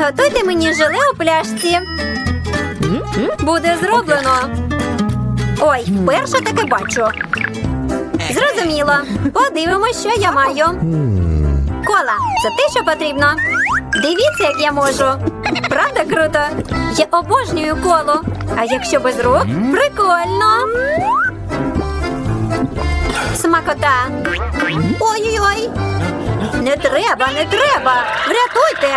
Приготуйте мені желе у пляшці. Буде зроблено. Ой, вперше таке бачу. Зрозуміло. Подивимось, що я маю. Кола, це те, що потрібно. Дивіться, як я можу. Правда круто? Я обожнюю колу. А якщо без рук, прикольно. Смакота. Ой-ой-ой. Не треба, не треба. Врятуйте.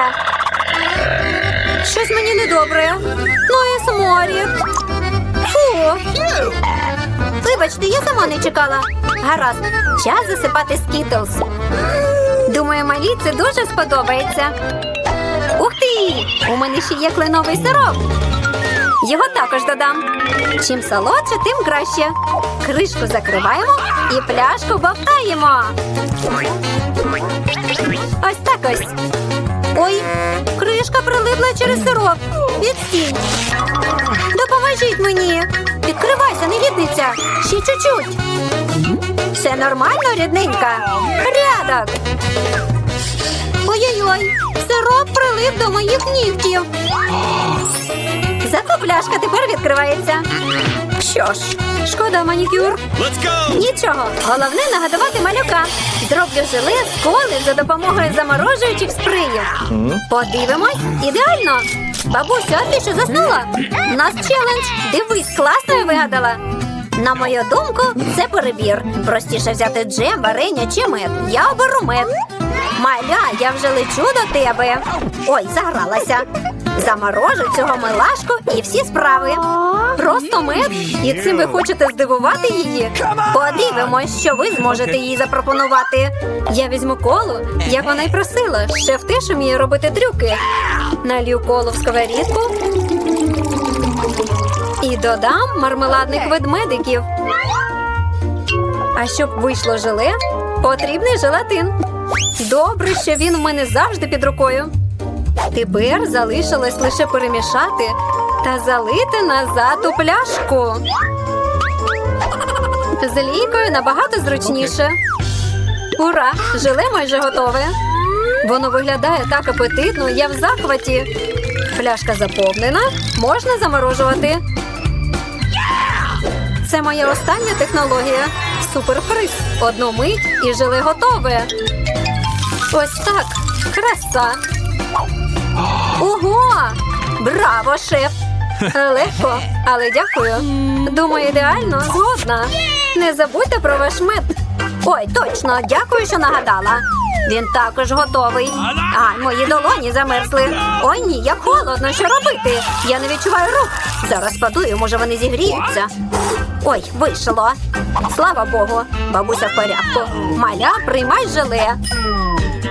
Щось мені недобре. Ну сморід. Фу. Вибачте, я сама не чекала. Гаразд, час засипати скітлс. Думаю, малі це дуже сподобається. Ух ти! У мене ще є кленовий сироп. Його також додам. Чим солодше, тим краще. Кришку закриваємо і пляшку бовтаємо. Ось так ось. Ой, кришка прилипла через сироп. Відстінь. Допоможіть мені. Відкривайся, негідниця. Ще чуть-чуть. Все нормально, рідненька. Порядок. Ой-ой-ой, сироп прилип до моїх нігтів. Зато пляшка тепер відкривається. Що ж, шкода манікюр. Let's go! Нічого, головне нагадувати малюка. Зроблю желе з коли за допомогою заморожуючих сприїв. Подивимось, ідеально. Бабусю, а ти що заснула? У нас челендж. Дивись, класно я вигадала. На мою думку, це перебір. Простіше взяти джем, варення чи мед. Я оберу мед. Маля, я вже лечу до тебе. Ой, загралася. Заморожу цього милашку і всі справи. Просто мед. І цим ви хочете здивувати її? Подивимось, що ви зможете їй запропонувати. Я візьму колу, як вона й просила. Шеф теж вміє робити трюки. Налью колу в сковорідку і додам мармеладних ведмедиків. А щоб вийшло желе, потрібний желатин. Добре, що він у мене завжди під рукою. Тепер залишилось лише перемішати та залити назад у пляшку. З лійкою набагато зручніше. Ура! Желе майже готове. Воно виглядає так апетитно, я в захваті. Пляшка заповнена, можна заморожувати. Це моя остання технологія. Суперфриз. Одну мить і желе готове. Ось так. Краса. Ого! Браво, шеф! Легко, але дякую. Думаю, ідеально згодна. Не забудьте про ваш мед. Ой, точно, дякую, що нагадала. Він також готовий. А, мої долоні замерзли. Ой ні, як холодно, що робити? Я не відчуваю рук. Зараз подую, може вони зігріються. Ой, вийшло. Слава Богу, бабуся в порядку. Маля, приймай желе.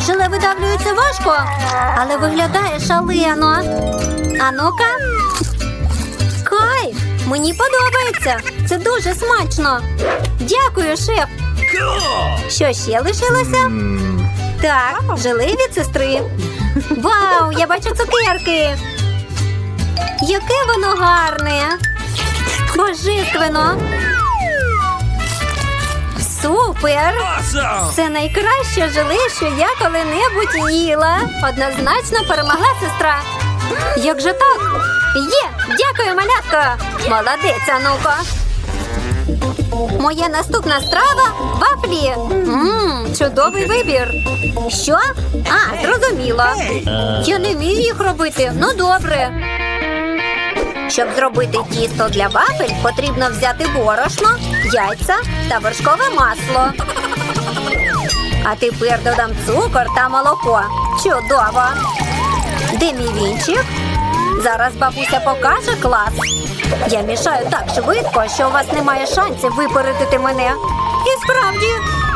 Желе видавлюється важко, але виглядає шалено. А ну-ка. Кайф! Мені подобається. Це дуже смачно. Дякую, шеф. Що ще лишилося? Так, желе від сестри. Вау, я бачу цукерки. Яке воно гарне. Божественно. Супер! Awesome! Це найкраще желе, що я коли-небудь їла. Однозначно перемогла сестра. Як же так? Є! Дякую, малятко! Молодець, Ануко! Моя наступна страва вафлі. Мм, чудовий вибір. Що? А, зрозуміло. Я не вмію їх робити. Ну добре. Щоб зробити тісто для вафель, потрібно взяти борошно, яйця та вершкове масло. А тепер додам цукор та молоко. Чудово! Де мій вінчик? Зараз бабуся покаже клас. Я мішаю так швидко, що у вас немає шансів випередити мене. І справді,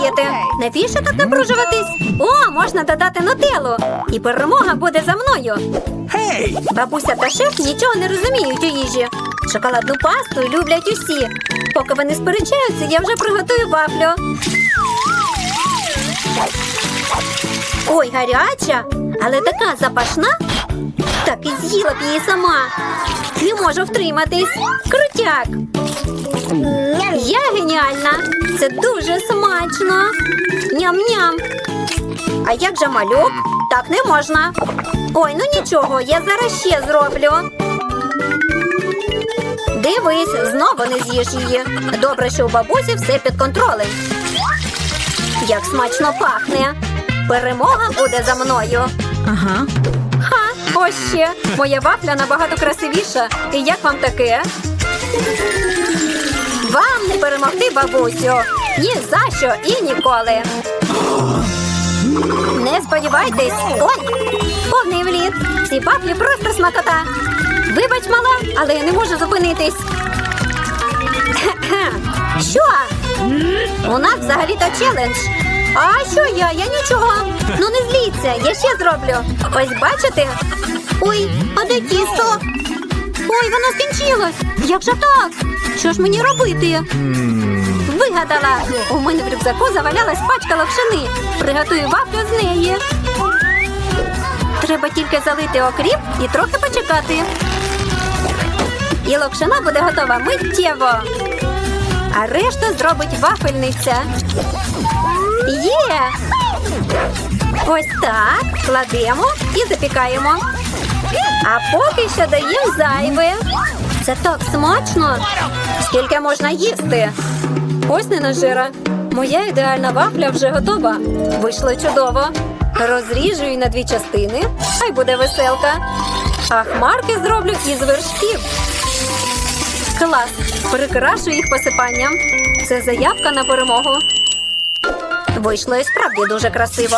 даєте. Навіщо так напружуватись? О, можна додати нутеллу. І перемога буде за мною. Бабуся та шеф нічого не розуміють у їжі. Шоколадну пасту люблять усі. Поки вони сперечаються, я вже приготую вафлю. Ой, гаряча, але така запашна. Так і з'їла б її сама. Не можу втриматись. Крутяк. Я геніальна. Це дуже смачно. Ням-ням. А як же малюк? Так не можна. Ой, ну нічого, я зараз ще зроблю. Дивись, знову не з'їш її. Добре, що у бабусі все під контролем. Як смачно пахне. Перемога буде за мною. Ага. Ха, ось ще. Моя вафля набагато красивіша. І як вам таке? Перемогти, бабусю. Ні за що і ніколи. Не сподівайтесь. Ой, повний вліт. Ці вафлі просто смакота. Вибач, мала, але я не можу зупинитись. Що? У нас взагалі-то челендж. А що я? Я нічого. Ну не зліться, я ще зроблю. Ось бачите? Ой, а де тісто? Ой, воно скінчилось. Як же так? Що ж мені робити? Вигадала. У мене в рюкзаку завалялась пачка локшини. Приготую вафлю з неї. Треба тільки залити окріп і трохи почекати. І локшина буде готова миттєво. А решту зробить вафельниця. Є! Ось так. Кладемо і запікаємо. А поки що даємо зайве. Це так смачно. Скільки можна їсти? Ось ненажера. Моя ідеальна вафля вже готова. Вийшло чудово. Розріжу її на дві частини, хай буде веселка. А хмарки зроблю із вершків. Клас! Прикрашу їх посипанням. Це заявка на перемогу. Вийшло і справді дуже красиво.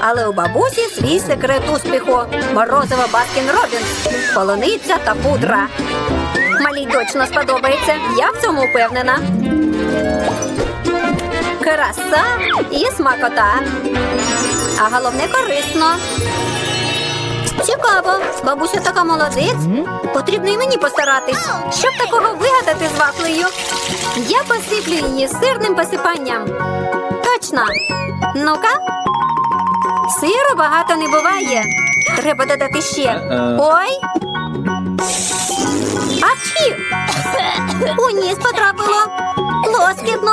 Але у бабусі свій секрет успіху. Морозиво Баскін Робінс, полуниця та пудра. Малій точно сподобається. Я в цьому впевнена. Краса і смакота. А головне корисно. Цікаво, бабуся така молодець. Потрібно і мені постаратись, щоб такого вигадати з вафлею. Я посиплю її сирним посипанням. Точно. Ну-ка. Сиру багато не буває. Треба додати ще. Ой. Апчі! У ніс потрапило. Лоскітно.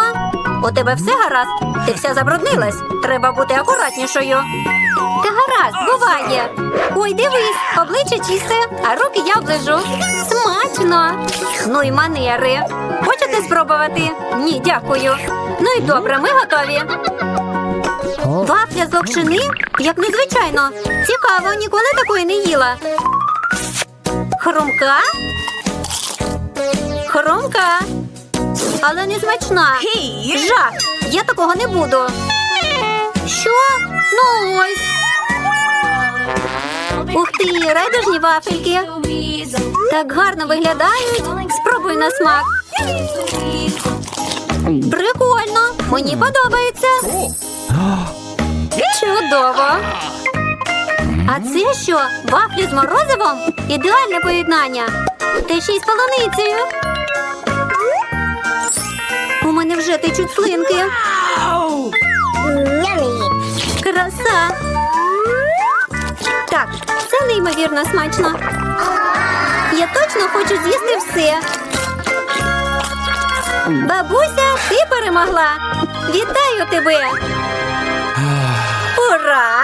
У тебе все гаразд? Ти вся забруднилась. Треба бути акуратнішою. Та гаразд, буває. Ой, дивись, обличчя чисте, а руки я оближу. Смачно. Ну й манери. Хочете спробувати? Ні, дякую. Ну і добре, ми готові. Вафля з локшини? Як незвичайно. Цікаво, ніколи такої не їла. Хрумка? Хрумка. Але не смачна. Жах. Я такого не буду. Що? Ну ось. Ух ти, райдужні вафельки. Так гарно виглядають. Спробуй на смак. Прикольно. Мені подобається. Чудово. А це що? Вафлі з морозивом? Ідеальне поєднання. Та ще й з полуницею. У мене вже течуть слинки. Краса. Так, це неймовірно смачно. Я точно хочу з'їсти все. Бабуся, ти перемогла. Вітаю тебе. Ура!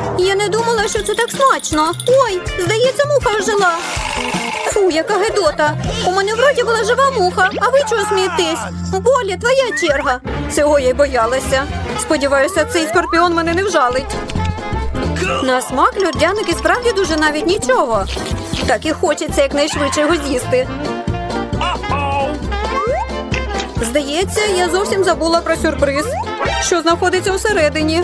Я не думала, що це так смачно. Ой, здається, муха ожила. Фу, яка гидота. У мене вроді була жива муха, а ви чого смієтесь? Болі, твоя черга. Цього я й боялася. Сподіваюся, цей скорпіон мене не вжалить. На смак льодяник і справді дуже навіть нічого. Так і хочеться якнайшвидше його з'їсти. Здається, я зовсім забула про сюрприз, що знаходиться всередині.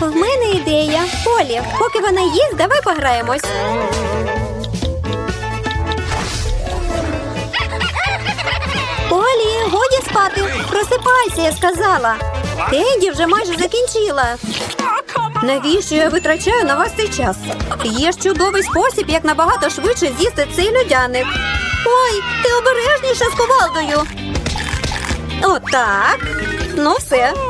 В мене ідея. Полі, поки вона їсть, давай пограємось. Полі, годі спати. Просипайся, я сказала. Кенді вже майже закінчила. Навіщо я витрачаю на вас цей час? Є ж чудовий спосіб, як набагато швидше з'їсти цей людяник. Ой, ти обережніше з ковалдою. Отак. Ну все.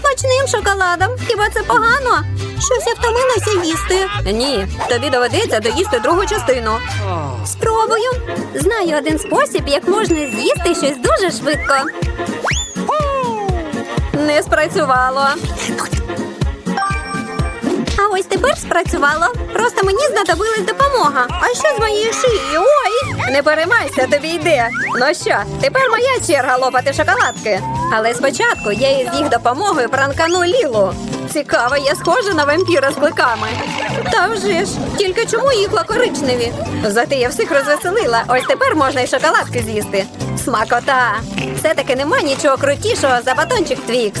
Смачним шоколадом. Хіба це погано? Щось я втомилася їсти. Ні, тобі доведеться доїсти другу частину. Спробую. Знаю один спосіб, як можна з'їсти щось дуже швидко. Не спрацювало. Ось тепер спрацювало. Просто мені знадобилась допомога. А що з моєю шиєю? Ой! Не переймайся, тобі йде. Ну що, тепер моя черга лопати шоколадки. Але спочатку я із їх допомогою пранкану Лілу. Цікаво, я схожа на вампіра з кликами. Та вже ж, тільки чому їхла коричневі? Зате я всіх розвеселила. Ось тепер можна й шоколадки з'їсти. Смакота! Все-таки нема нічого крутішого за батончик Твікс.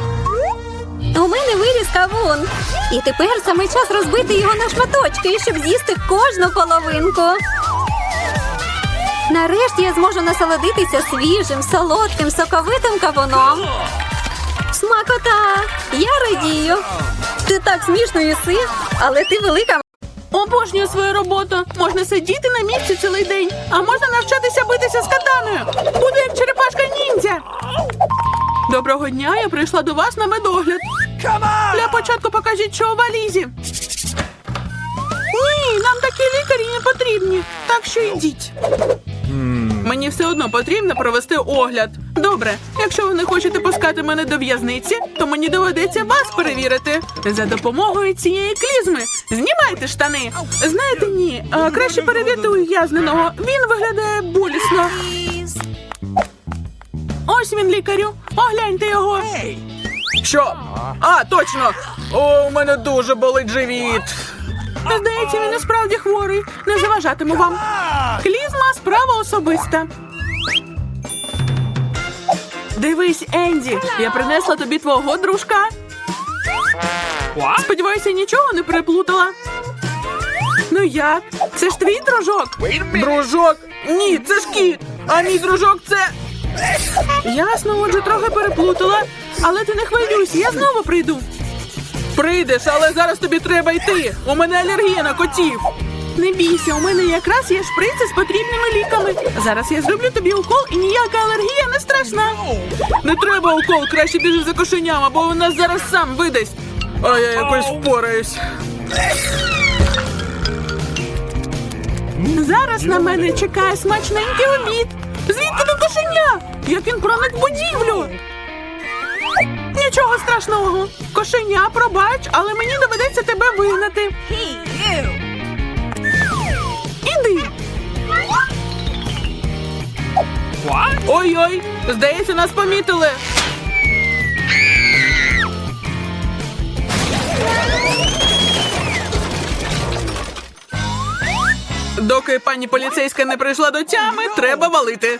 У мене виріс кавун. І тепер саме час розбити його на шматочки, щоб з'їсти кожну половинку. Нарешті я зможу насолодитися свіжим, солодким, соковитим кавуном. Смакота! Я радію. Ти так смішно їси, але ти велика Обожнюю свою роботу. Можна сидіти на місці цілий день, а можна навчатися битися з катаною. Буду як черепашка ніндзя. Доброго дня, я прийшла до вас на медогляд. Для початку покажіть, що у валізі. Ні, нам такі лікарі не потрібні. Так що йдіть. Мені все одно потрібно провести огляд. Добре, якщо ви не хочете пускати мене до в'язниці, то мені доведеться вас перевірити. За допомогою цієї клізми знімайте штани. Знаєте, ні, а, краще перевірте ув'язненого. Він виглядає болісно. Ось він, лікарю. Огляньте його. Що? А, точно! О, у мене дуже болить живіт. Здається, він і справді хворий. Не заважатиму вам. Клізма справа особиста. Дивись, Енді, я принесла тобі твого дружка. Сподіваюся, нічого не переплутала. Ну як? Це ж твій дружок? Дружок? Ні, це ж кіт. А мій дружок це. Ясно, отже, трохи переплутала. Але ти не хвилюйся, я знову прийду. Прийдеш, але зараз тобі треба йти. У мене алергія на котів. Не бійся, у мене якраз є шприци з потрібними ліками. Зараз я зроблю тобі укол і ніяка алергія не страшна. Не треба укол, краще біжи за кошеням, або у нас зараз сам видасть. А я якось впораюсь. Зараз на мене чекає смачненький обід. Звідки до кошеня? Як він проник будівлю? Нічого страшного. Кошеня, пробач, але мені доведеться тебе вигнати. Іди. Ой-ой, здається, нас помітили. Доки пані поліцейська не прийшла до тями, треба валити.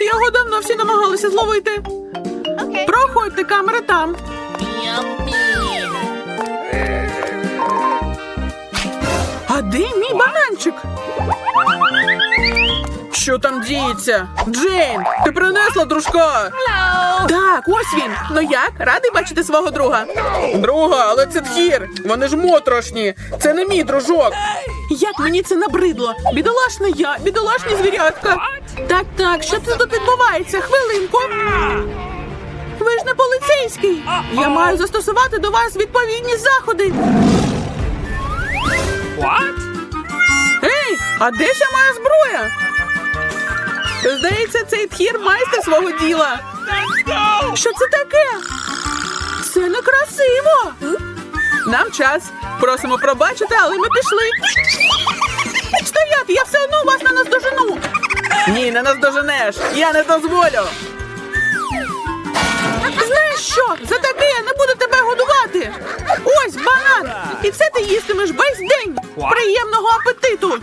Його давно всі намагалися зловити. Проходьте, камера там. А де мій бананчик? Що там діється? Джейн, ти принесла дружка? Так, ось він. Ну як? Радий бачити свого друга? Друга, але це тхір. Вони ж моторошні. Це не мій дружок. Як мені це набридло? Бідолашна я, бідолашні звірятка. Так, так, що це тут відбувається? Хвилинку. Ви ж не поліцейський. Я маю застосувати до вас відповідні заходи. What? Ей, а де ще моя зброя? Здається, цей тхір майстер свого діла. Що це таке? Це некрасиво. Нам час. Просимо пробачити, але ми пішли. Стояти, я все одно вас не наздожену. Ні, не наздоженеш. Я не дозволю. Знаєш що? За таке я не буду тебе годувати. Ось банан. І це ти їстимеш весь день. Приємного апетиту.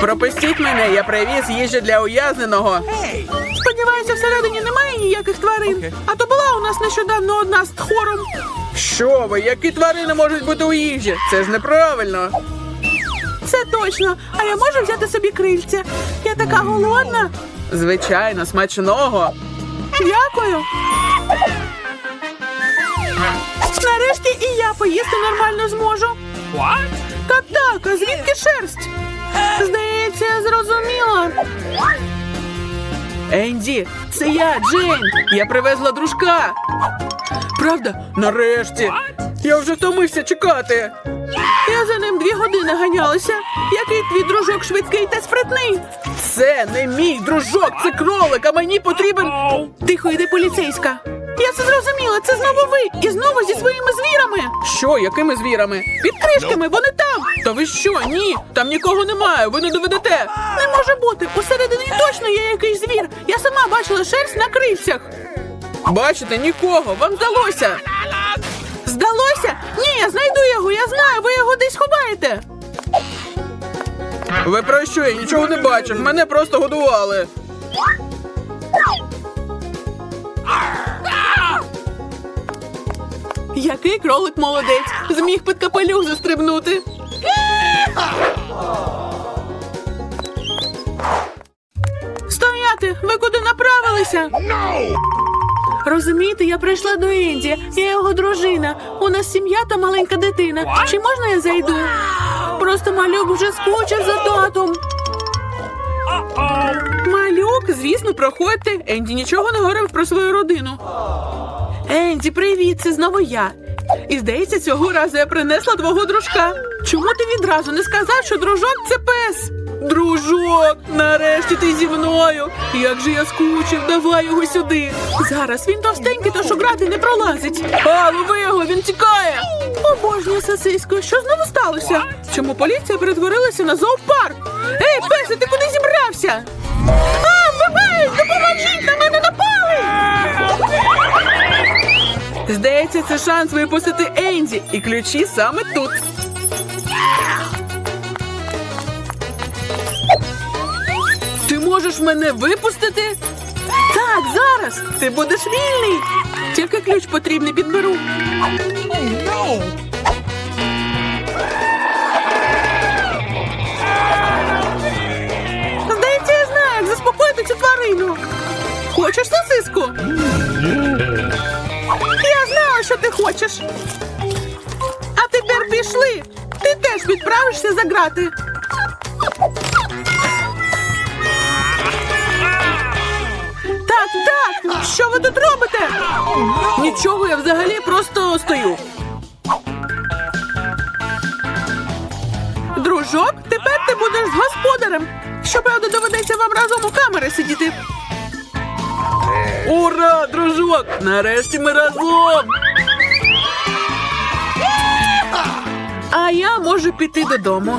Пропустіть мене, я привіз їжу для ув'язненого. Сподіваюся, всередині немає ніяких тварин. А то була у нас нещодавно одна з тхором. Що ви, які тварини можуть бути у їжі? Це ж неправильно. Це точно. А я можу взяти собі крильця. Я така голодна. Звичайно, смачного. Дякую. Нарешті і я поїсти нормально зможу. What? Так, так, а звідки шерсть? Здається, я зрозуміла. Енді, це я, Джейн. Я привезла дружка. Правда? Нарешті. Я вже втомився чекати. Я ним дві години ганялася. Який твій дружок швидкий та спритний? Це не мій дружок, це кролик, а мені потрібен. Тихо, йди поліцейська. Я це зрозуміла. Це знову ви. І знову зі своїми звірами. Що, якими звірами? Під кришками, вони там. Та ви що? Ні, там нікого немає. Ви не доведете. Не може бути. Усередині точно є якийсь звір. Я сама бачила шерсть на крильцях. Бачите, нікого. Вам здалося. Здалося? Ні, я знайду його, я знаю, ви його десь ховаєте. Ви про що? Я нічого не бачив. Мене просто годували. Який кролик молодець. Зміг під капелюх застрибнути. Стояти! Ви куди направилися? Розумієте, я прийшла до Енді. Я його дружина. У нас сім'я та маленька дитина. Чи можна я зайду? Просто малюк вже скучив за татом. Малюк, звісно, проходьте. Енді нічого не говорив про свою родину. Енді, привіт, це знову я. І здається, цього разу я принесла твого дружка. Чому ти відразу не сказав, що дружок це пес? Дружок, нарешті ти зі мною. Як же я скучив, давай його сюди. Зараз він товстенький, тож грати не пролазить. А, лови його, він тікає. Обожнюю сосисько, що знову сталося? Чому поліція перетворилася на зоопарк? Ей, песе, ти куди зібрався? А, бабай, допоможіть, на мене напали! Здається, це шанс випустити Енді, і ключі саме тут. Можеш мене випустити? Так, зараз. Ти будеш вільний. Тільки ключ потрібний підберу. Здається, я знаю, як заспокоїти цю тварину. Хочеш сосиску? Я знала, що ти хочеш. А тепер пішли. Ти теж відправишся за грати. Що ви тут робите? Нічого, я взагалі просто стою. Дружок, тепер ти будеш з господарем. Щоправда, доведеться вам разом у камери сидіти. Ура, дружок! Нарешті ми разом. А я можу піти додому.